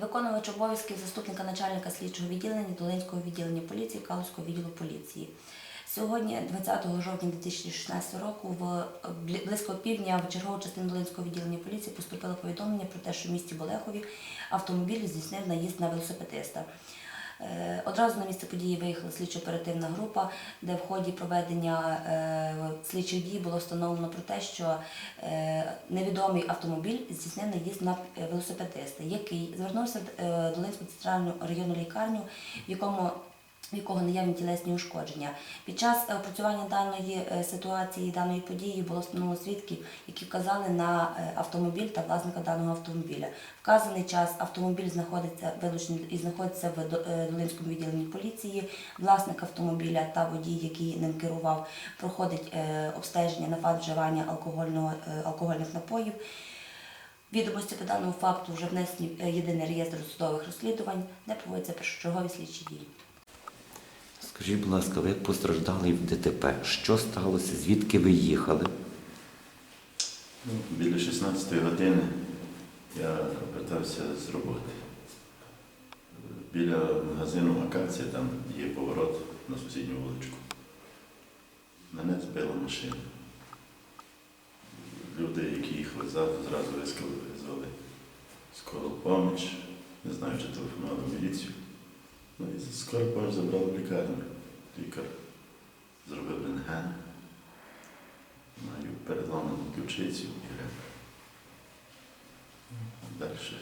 виконувач обов'язків заступника начальника слідчого відділення Долинського відділення поліції Калузького відділу поліції. Сьогодні, 20 жовтня 2016 року, в близько півдня в чергову частину Долинського відділення поліції поступило повідомлення про те, що в місті Болехові автомобіль здійснив наїзд на велосипедиста. Е, Одразу на місце події виїхала слідчо-оперативна група, де в ході проведення е, слідчих дій було встановлено про те, що е, невідомий автомобіль здійснив наїзд на велосипедиста, який звернувся е, Долинську центральну районну лікарню, в якому в якого наявні тілесні ушкодження. Під час е, опрацювання даної е, ситуації, даної події було встановлено свідків, які вказали на е, автомобіль та власника даного автомобіля. Вказаний час автомобіль знаходиться вилучений і знаходиться в Долинському відділенні поліції. Власник автомобіля та водій, який ним керував, проходить обстеження на факт вживання алкогольного, алкогольних напоїв. Відомості по даному факту вже внесені в єдиний реєстр судових розслідувань, де проводяться першочергові слідчі дії. Скажіть, будь ласка, ви постраждали в ДТП. Що сталося? Звідки ви їхали? Ну, біля 16 години я вертався з роботи. Біля магазину Акація, там є поворот на сусідню вуличку. Мене збила машина. Люди, які їхали ззаду, зразу вискали, визвали скору поміч. Не знаю, чи телефонували міліцію. Ну і скору поміч забрали в лікарню. Лікар зробив рентген. Маю переламану ключицю і ребра. Далі.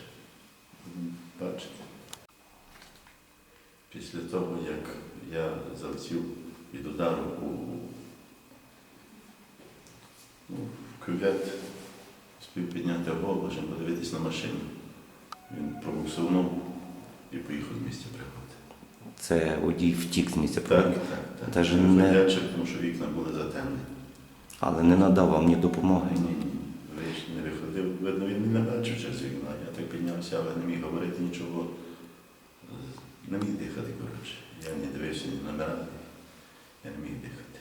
Бачите. Після того, як я залетів від удару у ну, кювет, спів підняти голову, щоб подивитись на машину. Він пробуксувнув і поїхав з місця пригоди. Це водій втік з місця Так, так, так. Даже Не не- виходячи, тому що вікна були затемнені. але не надав вам ні допомоги. Ні, ні, вийш- не виходив. Видно, він не бачив через вікна. Я так піднявся, але не міг говорити нічого. Не міг дихати, коротше. Я не дивився ні номера, я не міг дихати.